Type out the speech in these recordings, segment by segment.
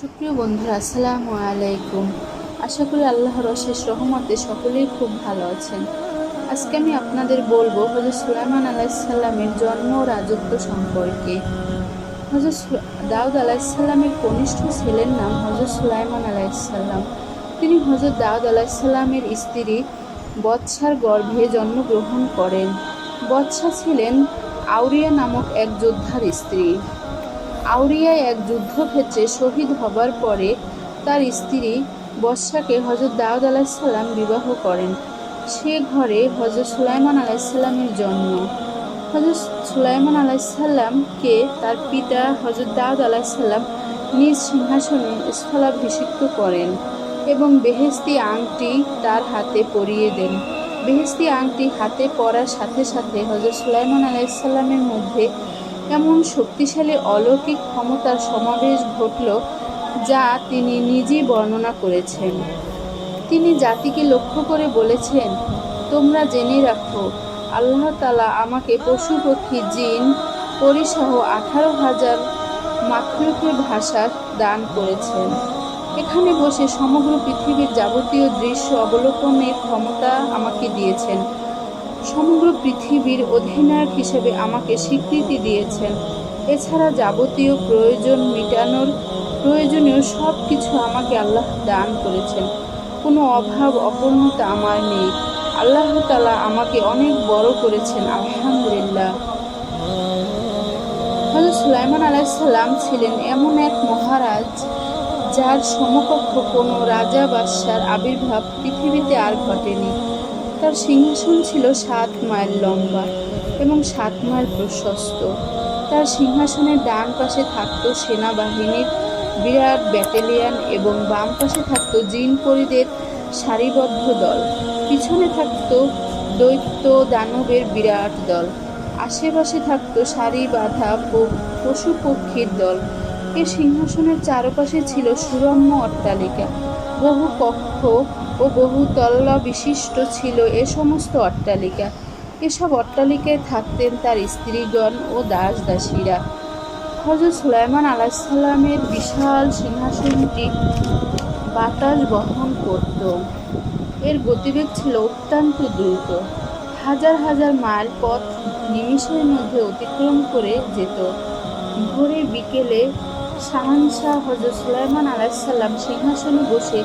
সুপ্রিয় বন্ধুরা, আসসালামু আলাইকুম। আশা করি আল্লাহর অশেষ রহমতে সকলেই খুব ভালো আছেন। আজকে আমি আপনাদের বলব হজরত সুলাইমান আলাইসাল্লামের জন্ম ও রাজত্ব সম্পর্কে। হজরত দাউদ আলাইসাল্লামের কনিষ্ঠ ছেলের নাম হজরত সুলাইমান আলাইসাল্লাম তিনি হজরত দাউদ আলাইসাল্লামের স্ত্রী বৎসার গর্ভে জন্মগ্রহণ করেন। বৎসা ছিলেন আউরিয়া নামক এক যোদ্ধার স্ত্রী। আউরিয়ায় এক যুদ্ধক্ষেত্রে শহীদ হবার পরে তার স্ত্রী বর্ষাকে হজরত দাউদ আলাহিসাল্লাম বিবাহ করেন। সে ঘরে হজরত সুলাইমান আলাইসাল্লামের জন্ম। হজরত সুলাইমান আলাইসাল্লামকে তার পিতা হজরত দাউদ আলাইসাল্লাম নিজ সিংহাসনে স্থলাভিষিক্ত করেন এবং বেহেস্তি আংটি তার হাতে পরিয়ে দেন। বেহেস্তি আংটি হাতে পরার সাথে সাথে হজরত সুলাইমান আলাইসাল্লামের মধ্যে এমন শক্তিশালী অলৌকিক ক্ষমতার সমাবেশ ঘটল যা তিনি নিজেই বর্ণনা করেছেন। তিনি জাতিকে লক্ষ্য করে বলেছেন, তোমরা জেনে রাখো, আল্লাহ তালা আমাকে পশু, পক্ষী, জিন, পরিসহ আঠারো হাজার মাখলুকের ভাষা দান করেছেন। এখানে বসে সমগ্র পৃথিবীর যাবতীয় দৃশ্য অবলোকনের ক্ষমতা আমাকে দিয়েছেন। সমগ্র পৃথিবীর অধিনায়ক হিসেবে আমাকে স্বীকৃতি দিয়েছেন। এছাড়া যাবতীয় প্রয়োজন মেটানোর প্রয়োজনীয় সব কিছু আমাকে আল্লাহ দান করেছেন। কোনো অভাব, অপূর্ণতা আমার নেই। আল্লাহ তালা আমাকে অনেক বড় করেছেন, আলহামদুলিল্লাহ। হজরত সুলাইমান আলাইসাল্লাম ছিলেন এমন এক মহারাজ যার সমকক্ষ কোনো রাজা বাদশার আবির্ভাব পৃথিবীতে আর ঘটেনি। তার সিংহাসন ছিল সাত মাইল লম্বা এবং সাত মাইল প্রশস্ত। তার সিংহাসনের ডান পাশে থাকত সেনাবাহিনীর বিরাট ব্যাটালিয়ান এবং বাম পাশে থাকতো জিন পরিদের সারিবদ্ধ দল। পিছনে থাকতো দৈত্য দানবের বিরাট দল। আশেপাশে থাকতো সারি বাঁধা পশু পক্ষীর দল। এ সিংহাসনের চারপাশে ছিল সুরম্য অট্টালিকা। বহু কক্ষ ও বহু তল্লা বিশিষ্ট ছিল এ সমস্ত অট্টালিকা। এসব অট্টালিকায় থাকতেন তার স্ত্রীগণ ও দাস দাসীরা হজরত সুলাইমান আলাহিসাল্লামের বিশাল সিংহাসনটি বাতাস বহন করত। এর গতিবেগ ছিল অত্যন্ত দ্রুত। হাজার হাজার মাইল পথ নিমিষের মধ্যে অতিক্রম করে যেত। ভোরে বিকেলে শাহানশাহ হজরত সুলাইমান আলাইসাল্লাম সিংহাসনে বসে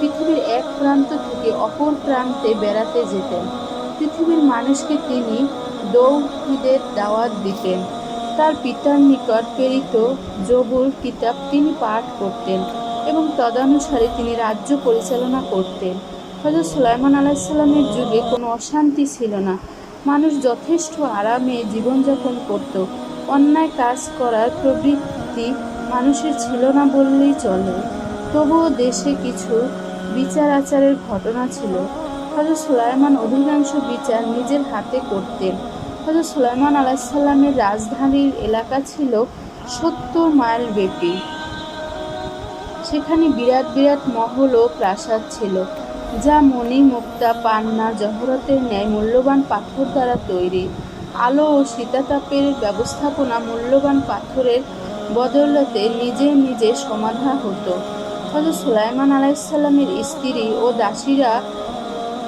পৃথিবীর এক প্রান্ত থেকে অপর প্রান্তে বেড়াতে যেতেন। পৃথিবীর মানুষকে তিনি দৌহিদের দাওয়াত দিতেন। তার পিতার নিকট প্রেরিত জবুর কিতাব তিনি পাঠ করতেন এবং তদানুসারে তিনি রাজ্য পরিচালনা করতেন। হজরত সুলাইমান আলাইসাল্লামের যুগে কোনো অশান্তি ছিল না। মানুষ যথেষ্ট আরামে জীবনযাপন করত। অন্যায় কাজ করার প্রবৃত্তি মানুষের ছিল না বললেই চলে। তবুও দেশে কিছু বিচার আচারের ঘটনা ছিল। হজরত সুলাইমান অধিকাংশ বিচার নিজের হাতে করতেন। হজরত সুলাইমান আলাহিসাল্লামের রাজধানীর এলাকা ছিল সত্তর মাইল ব্যাপী। সেখানে বিরাট বিরাট মহল ও প্রাসাদ ছিল, যা মণি, মুক্তা, পান্না, জহরতের ন্যায় মূল্যবান পাথর দ্বারা তৈরি। আলো ও শীতাতাপের ব্যবস্থাপনা মূল্যবান পাথরের বদৌলতে নিজে নিজে সমাধা হতো। হজরত সুলাইমান আলাইসাল্লামের স্ত্রী ও দাসীরা,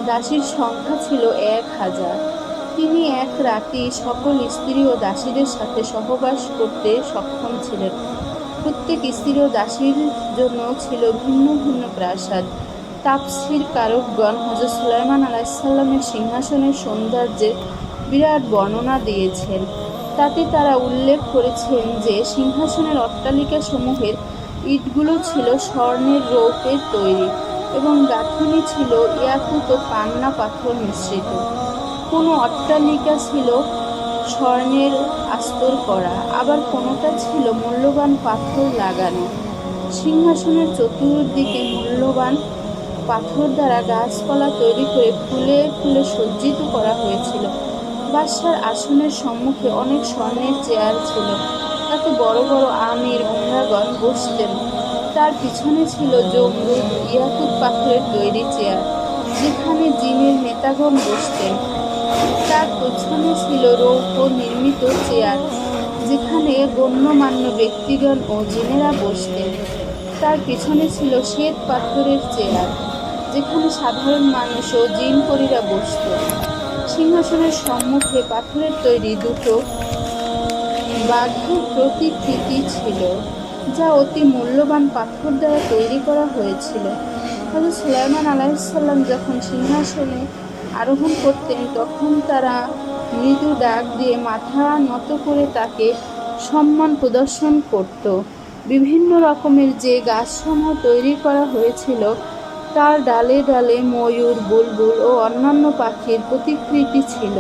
দাসীর সংখ্যা ছিল এক হাজার। তিনি এক রাতে সকল স্ত্রী ও দাসীদের সাথে সহবাস করতে সক্ষম ছিলেন। প্রত্যেক স্ত্রী ও দাসীর জন্য ছিল ভিন্ন ভিন্ন প্রাসাদ। তাপসির কারকগণ হজরত সুলাইমান আলাইসাল্লামের সিংহাসনের সৌন্দর্যের বিরাট বর্ণনা দিয়েছেন। তাতে তারা উল্লেখ করেছেন যে সিংহাসনের অট্টালিকা সমূহের ইটগুলো ছিল স্বর্ণের রৌপের তৈরি এবং গাঁথনি ছিল ইয়াকুত ও পান্না পাথর মিশ্রিত। কোনো অট্টালিকা ছিল স্বর্ণের আস্তর করা, আবার কোনোটা ছিল মূল্যবান পাথর লাগানো। সিংহাসনের চতুর্দিকে মূল্যবান পাথর দ্বারা গাছপালা তৈরি করে ফুলে ফুলে সজ্জিত করা হয়েছিল। বাদশার আসনের সম্মুখে অনেক স্বর্ণের চেয়ার ছিল। তাতে বড় বড় আমির ওমরাগণ বসতেন। তার পিছনে ছিল জমরুদ ইয়াকুত পাথরের তৈরি চেয়ার, যেখানে জিনের নেতাগণ বসতেন। তার পেছনে ছিল রৌপ্য নির্মিত চেয়ার, যেখানে গণ্যমান্য ব্যক্তিগণ ও জিনেরা বসতেন। তার পিছনে ছিল শ্বেত পাথরের চেয়ার, যেখানে সাধারণ মানুষ ও জিনপরীরা বসত সিংহাসনের সম্মুখে পাথরের তৈরি দুটো বাঘের প্রতিকৃতি ছিল, যা অতি মূল্যবান পাথর দ্বারা তৈরি করা হয়েছিল। হজরত সুলাইমান আলাইসাল্লাম যখন সিংহাসনে আরোহণ করতেন, তখন তারা মৃদু ডাক দিয়ে মাথা নত করে তাকে সম্মান প্রদর্শন করত। বিভিন্ন রকমের যে গাছসমূহ তৈরি করা হয়েছিল তার ডালে ডালে ময়ূর, বুলবুল ও অন্যান্য পাখির প্রতিকৃতি ছিল।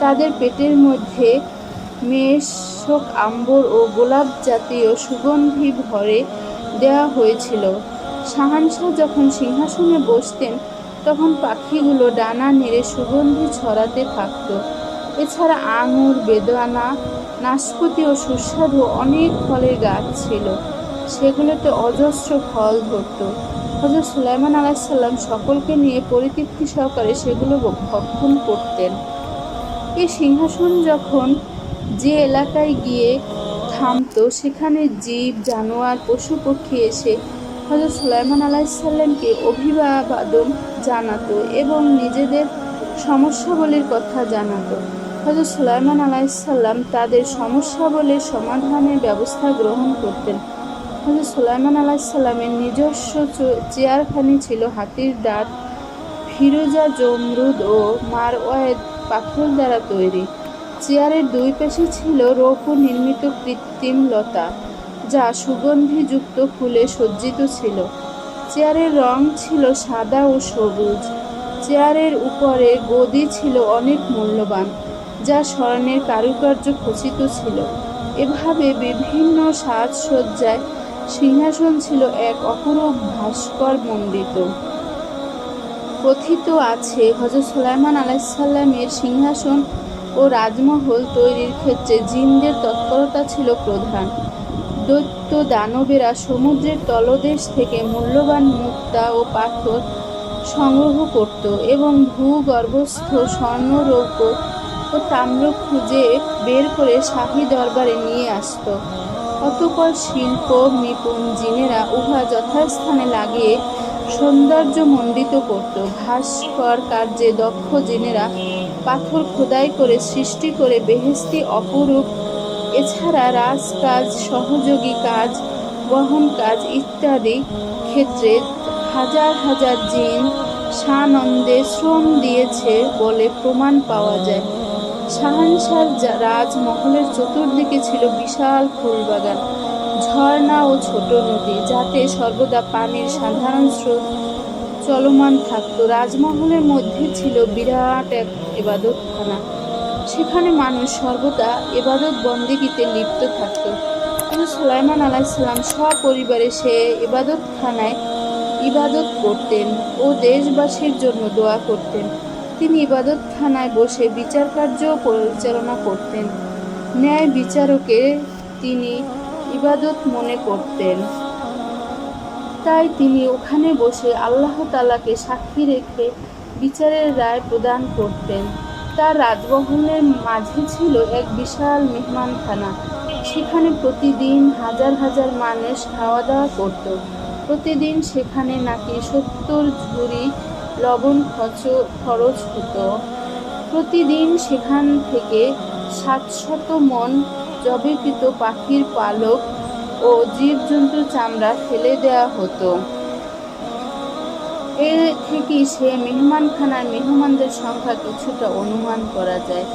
তাদের পেটের মধ্যে মেষক আম্বর ও গোলাপ জাতীয় সুগন্ধি ভরে দেওয়া হয়েছিল। শাহানশাহ যখন সিংহাসনে বসতেন, তখন পাখিগুলো ডানা নেড়ে সুগন্ধি ছড়াতে থাকত। এছাড়া আঙুর, বেদানা, নাশপাতি ও সুস্বাদু অনেক ফলের গাছ ছিল। সেগুলোতে অজস্র ফল ধরত। হজরত সুলাইমান আলাইসাল্লাম সকলকে নিয়ে পরিতৃপ্তি সহকারে সেগুলো ভক্ষণ করতেন। এই সিংহাসন যখন যে এলাকায় গিয়ে থামতো, সেখানে জীব, জানোয়ার, পশু পক্ষী এসে হজরত সুলাইমান আলাইসাল্লামকে অভিবাদন জানাতো এবং নিজেদের সমস্যাবলীর কথা জানাতো। হজরত সুলাইমান আলাইসাল্লাম তাদের সমস্যাবলীর সমাধানের ব্যবস্থা গ্রহণ করতেন। হজরত সুলাইমান আলাইসাল্লামের নিজস্ব চেয়ারখানি ছিল হাতির দাঁত ফিরোজা, জমরুদ ও মারওয়ায়েদ পাথর দ্বারা তৈরি। চেয়ারের দুই পাশে ছিল রৌপ্য নির্মিত কৃত্রিম লতা, যা সুগন্ধিযুক্ত ফুলে সজ্জিত ছিল। চেয়ারের রং ছিল সাদা ও সবুজ। চেয়ারের উপরে গদি ছিল অনেক মূল্যবান, যা স্বর্ণের কারুকার্য খচিত ছিল। এভাবে বিভিন্ন সাজসজ্জায় সিংহাসন ছিল এক অপরূপ ভাস্কর মণ্ডিত কথিত আছে হজরত সুলাইমান আলাইসাল্লামের সিংহাসন ও রাজমহল তৈরির ক্ষেত্রে জিনদের তৎপরতা ছিল প্রধান। দৈত্য দানবেরা সমুদ্রের তলদেশ থেকে মূল্যবান মুক্তা ও পাথর সংগ্রহ করত এবং ভূগর্ভস্থ স্বর্ণ রৌপ্য ও তাম্র খুঁজে বের করে শাহী দরবারে নিয়ে আসতো। অতপর শিল্প, নিপুণ জিনেরা উহা যথাস্থানে লাগিয়ে সৌন্দর্যমণ্ডিত করত। ভাস্কর কার্যে দক্ষ জিনেরা পাথর খোদাই করে সৃষ্টি করে বেহেস্তি অপরূপ, এছাড়া রাজকাজ, সহযোগী কাজ, বহন কাজ ইত্যাদি ক্ষেত্রে হাজার হাজার জিন সানন্দে শ্রম দিয়েছে বলে প্রমাণ পাওয়া যায়। শাহানশাহ রাজমহলের চতুর্দিকে ছিল বিশাল ফুলবাগান। ঝর্ণা ও ছোট নদী, যাতে সর্বদা পানির সাধারণ স্রোত চলমান থাকত। রাজমহলের মধ্যে ছিল বিরাট এক এবাদতখানা। সেখানে মানুষ সর্বদা এবাদত বন্দিগিতে লিপ্ত থাকত। কিন্তু সুলাইমান আলাইসাল্লাম সপরিবারে সে এবাদতখানায় ইবাদত করতেন ও দেশবাসীর জন্য দোয়া করতেন। তিনি ইবাদতখানায় বসে বিচার কার্য পরিচালনা করতেন। ন্যায় বিচারকে তিনি ইবাদত মনে করতেন। তাই তিনি ওখানে বসে আল্লাহ তালাকে সাক্ষী রেখে বিচারের রায় প্রদান করতেন। তার রাজমহলের মাঝে ছিল এক বিশাল মেহমানখানা। সেখানে প্রতিদিন হাজার হাজার মানুষ খাওয়া দাওয়া করত। প্রতিদিন সেখানে নাকি সত্তর ঝুড়ি লবণ খরচ খরচ হতো। প্রতিদিন সেখান থেকে সাতশত মন জবেকৃত পাখির পালক ও জীবজন্তুর চামড়া ফেলে দেওয়া হতো। এ থেকেই সে মেহমানখানার মেহমানদের সংখ্যা কিছুটা অনুমান করা যায়।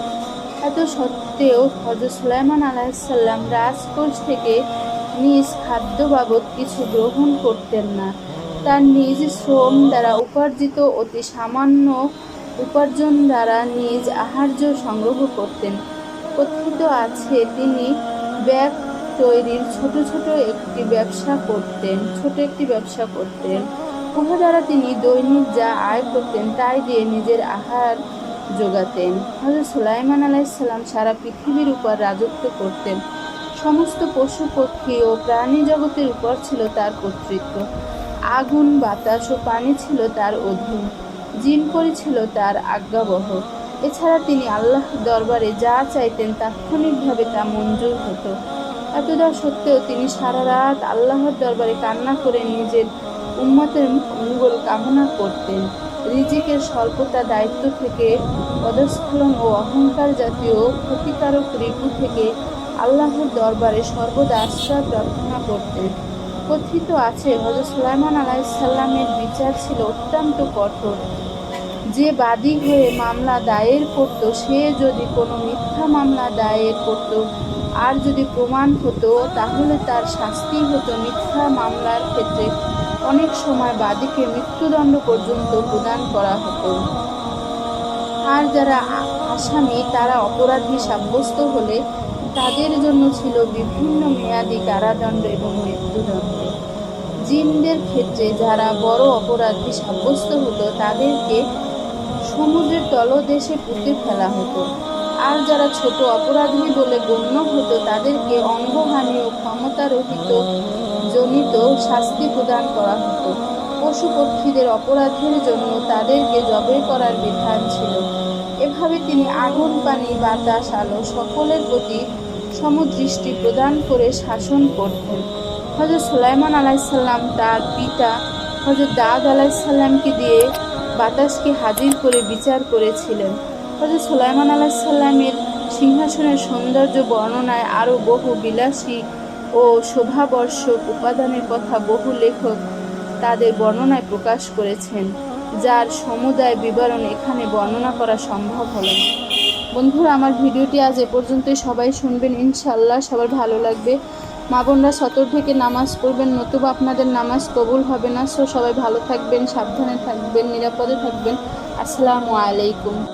এত সত্ত্বেও হজরত সুলাইমান আলাইসাল্লাম রাজকোষ থেকে নিজ খাদ্য বাবদ কিছু গ্রহণ করতেন না। তার নিজ শ্রম দ্বারা উপার্জিত অতি সামান্য উপার্জন দ্বারা নিজ আহার্য সংগ্রহ করতেন। কথিত আছে, তিনি ব্যাগ তৈরির ছোট ছোট একটি ব্যবসা করতেন, ছোট একটি ব্যবসা করতেন। উহা দ্বারা তিনি দৈনিক যা আয় করতেন তাই দিয়ে নিজের আহার যোগাতেন। হজরত সুলাইমান আলাইসাল্লাম সারা পৃথিবীর উপর রাজত্ব করতেন। সমস্ত পশু পক্ষী ও প্রাণী জগতের উপর ছিল তার কর্তৃত্ব। আগুন, বাতাস ও পানি ছিল তার অধীন। জিনপরি ছিল তার আজ্ঞাবহ। এছাড়া তিনি আল্লাহ দরবারে যা চাইতেন তাৎক্ষণিকভাবে তা মঞ্জুর হতো। এতদা সত্ত্বেও তিনি সারা রাত আল্লাহর দরবারে কান্না করে নিজের উম্মতের মঙ্গল কামনা করতেন। রিজিকের স্বল্পতা দায়িত্ব থেকে, পদস্খলন ও অহংকার জাতীয় ক্ষতিকারক ঋতু থেকে আল্লাহর দরবারে সর্বদা আশ্রয় প্রার্থনা করতেন। কথিত আছে হজরত সুলাইমান আলাইসাল্লামের বিচার ছিল অত্যন্ত কঠোর। যে বাদী হয়ে মামলা দায়ের করত, সে যদি কোনো মিথ্যা মামলা দায়ের করত আর যদি প্রমাণ হতো, তাহলে তার শাস্তি হতো মিথ্যা মামলার ক্ষেত্রে। অনেক সময় বাদীকে মৃত্যুদণ্ড পর্যন্ত প্রদান করা হতো। আর যারা আসামি, তারা অপরাধী সাব্যস্ত হলে তাদের জন্য ছিল বিভিন্ন মেয়াদি কারাদণ্ড এবং মৃত্যুদণ্ড। জিনদের ক্ষেত্রে যারা বড় অপরাধী সাব্যস্ত হতো, তাদেরকে সমুদ্রের তলদেশে পুঁতে ফেলা হতো। আর যারা ছোট অপরাধী বলে গণ্য হতো, তাদেরকে অঙ্গহানি ও ক্ষমতারহিত জনিত শাস্তি প্রদান করা হতো। পশু পক্ষীদের অপরাধের জন্য তাদেরকে জবে করার বিধান ছিল। এভাবে তিনি আগুন, পানি, বাতাস, আলো সকলের প্রতি সমদৃষ্টি প্রদান করে শাসন করতেন। হজরত সুলাইমান আলাইসাল্লাম তার পিতা হজরত দাউদ আলাইসাল্লামকে দিয়ে বাতাসকে হাজির করে বিচার করেছিলেন। হজরত সুলাইমান আলাইসাল্লামের সিংহাসনের সৌন্দর্য বর্ণনায় আরও বহু বিলাসী ও শোভাবর্ষক উপাদানের কথা বহু লেখক তাদের বর্ণনায় প্রকাশ করেছেন, যার সমুদায় বিবরণ এখানে বর্ণনা করা সম্ভব হলো না। বন্ধুরা, আমার ভিডিওটি আজ এ পর্যন্তই। সবাই শুনবেন, ইনশাল্লাহ সবার ভালো লাগবে। মা বোনরা সতর থেকে নামাজ পড়বেন, নতুবা আপনাদের নামাজ কবুল হবে না। সো সবাই ভালো থাকবেন, সাবধানে থাকবেন, নিরাপদে থাকবেন। আসসালামু আলাইকুম।